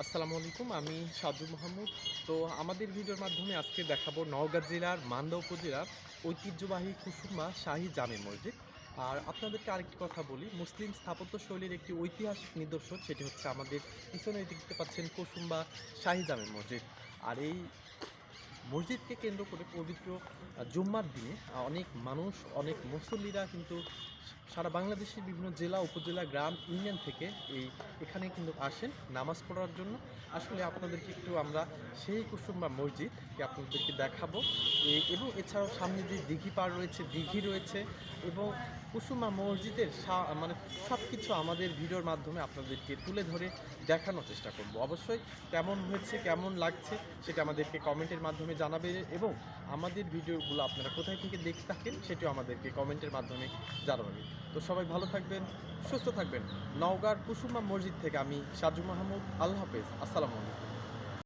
আসসালামু আলাইকুম, আমি সাজু মাহমুদ তো আমাদের ভিডিওর মাধ্যমে আজকে দেখাবো নওগাঁ জেলার মান্দা উপজেলার ঐতিহ্যবাহী কুসুমা শাহী জামে মসজিদ। আর আপনাদেরকে আরেকটি কথা বলি, মুসলিম স্থাপত্য শৈলীর একটি ঐতিহাসিক নিদর্শন সেটি হচ্ছে আমাদের পিছনে দেখতে পাচ্ছেন কুসুম্বা শাহী জামে মসজিদ। আর এই মসজিদকে কেন্দ্র করে পবিত্র জুম্মার দিনে অনেক মানুষ, অনেক মুসল্লিরা কিন্তু সারা বাংলাদেশের বিভিন্ন জেলা, উপজেলা, গ্রাম, ইউনিয়ন থেকে এই এখানে কিন্তু আসেন নামাজ পড়ার জন্য। আসলে আপনাদেরকে একটু আমরা সেই কুসুম্বা মসজিদকে আপনাদেরকে দেখাবো। এবং এছাড়াও সামনে যে দিঘি পাড় রয়েছে, দিঘি রয়েছে এবং কুসুমা মসজিদের মানে সব কিছু আমাদের ভিডিওর মাধ্যমে আপনাদেরকে তুলে ধরে দেখানোর চেষ্টা করব। অবশ্যই কেমন হয়েছে, কেমন লাগছে সেটা আমাদেরকে কমেন্টের মাধ্যমে জানাবে এবং আমাদের ভিডিওগুলো আপনারা কোথায় থেকে দেখে থাকেন সেটিও আমাদেরকে কমেন্টের মাধ্যমে জানাবেন। তো সবাই ভালো থাকবেন, সুস্থ থাকবেন। নওগাঁর কুসুমা মসজিদ থেকে আমি সাজু মাহমুদ, আল্লাহ হাফেজ, আসসালামু আলাইকুম।